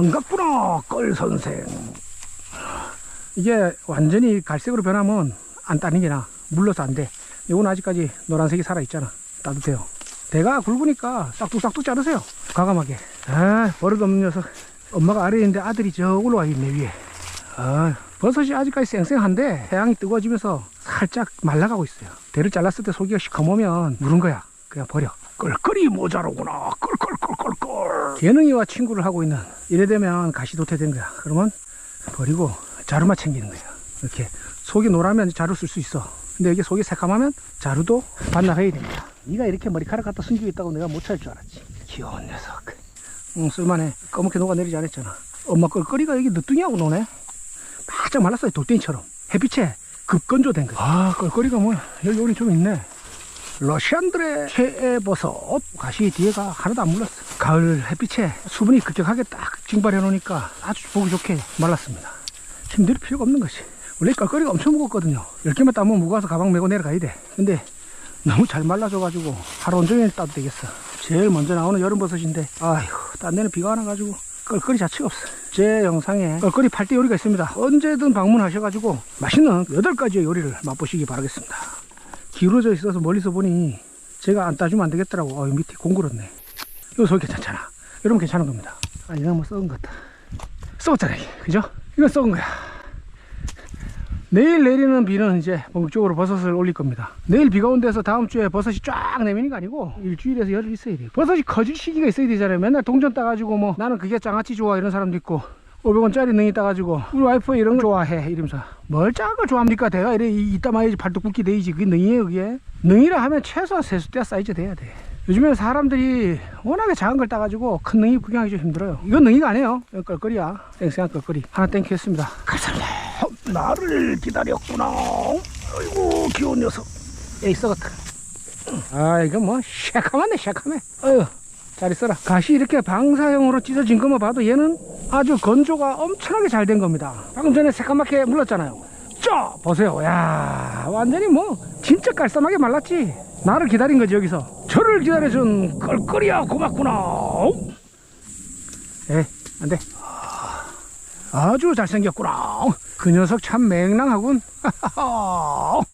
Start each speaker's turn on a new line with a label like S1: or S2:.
S1: 반갑구나 껄 선생. 이게 완전히 갈색으로 변하면 안 따는 게 나아 물러서 안 돼. 이건 아직까지 노란색이 살아있잖아. 따뜻해요. 대가 굵으니까 싹둑싹둑 자르세요. 과감하게. 아 버릇없는 녀석. 엄마가 아래에 있는데 아들이 저 올라와 있네 위에. 아, 버섯이 아직까지 쌩쌩한데 태양이 뜨거워지면서 살짝 말라가고 있어요. 대를 잘랐을 때 속이 시커머면 무른 거야. 그냥 버려. 껄껄이 모자로구나. 껄껄껄껄껄. 개능이와 친구를 하고 있는 이래 되면 가시도태 된 거야. 그러면 버리고 자루만 챙기는 거야. 이렇게 속이 노라면 자루 쓸 수 있어. 근데 여기 속이 새까마면 자루도 반납해야 됩니다. 네가 이렇게 머리카락 갖다 숨기고 있다고 내가 못 찾을 줄 알았지. 귀여운 녀석. 응 쓸만해. 검게 녹아내리지 않았잖아. 엄마 껄껄이가 여기 늦둥이하고 노네. 바짝 말랐어요 돌덩이처럼. 햇빛에 급건조된 거야. 아 껄껄이가 뭐야. 여기 오니 좀 있네 러시안들의 최애 버섯 가시 뒤에가 하나도 안 물렀어 가을 햇빛에 수분이 급격하게 딱 증발해 놓으니까 아주 보기 좋게 말랐습니다. 힘들 필요가 없는 것이 원래 껄껄이가 엄청 무겁거든요. 10개만 따면 무거워서 가방 메고 내려가야 돼. 근데 너무 잘 말라져 가지고 하루 온종일 따도 되겠어. 제일 먼저 나오는 여름버섯인데 아휴 딴 데는 비가 안 와가지고 껄껄이 자체가 없어. 제 영상에 껄껄이 팔대 요리가 있습니다. 언제든 방문하셔가지고 맛있는 8가지의 요리를 맛보시기 바라겠습니다 기울어져 있어서 멀리서 보니 제가 안 따주면 안 되겠더라고 어, 밑에 공굴었네 이거 소리 괜찮잖아 이러면 괜찮은 겁니다 아 이거 뭐 썩은 것 같다 썩었잖아 그죠? 이거 썩은 거야 내일 내리는 비는 이제 본격적으로 버섯을 올릴 겁니다. 내일 비가 온대서 다음 주에 버섯이 쫙 내미는 거 아니고 일주일에서 열흘 있어야 돼요. 버섯이 커질 시기가 있어야 되잖아요. 맨날 동전 따가지고 뭐 나는 그게 장아찌 좋아 이런 사람도 있고 500원짜리 능이 따가지고 우리 와이프 이런 거 좋아해 이러면서. 뭘 작은 걸 좋아합니까? 내가 이래 이- 이따 마야지 발도 굵게 돼야지. 그게 능이에요 그게? 능이라 하면 최소한 세수대 사이즈 돼야 돼. 요즘에 사람들이 워낙에 작은 걸 따가지고 큰 능이 구경하기 좀 힘들어요. 이건 능이가 아니에요. 이건 껄껄이야. 쌩쌩한 껄껄이. 하나 땡큐했습니다. 감사합니다 나를 기다렸구나. 아이고 귀여운 녀석. 에이 썩었다 아 이거 뭐 새카만네 새카매. 어휴 잘 있어라. 가시 이렇게 방사형으로 찢어진 것만 봐도 얘는 아주 건조가 엄청나게 잘 된 겁니다. 방금 전에 새까맣게 물렀잖아요. 쪄 보세요. 야 완전히 뭐 진짜 깔쌈하게 말랐지. 나를 기다린 거지 여기서. 저를 기다려준 껄껄이야 고맙구나. 에 안돼. 아주 잘생겼구나. 그 녀석 참 맹랑하군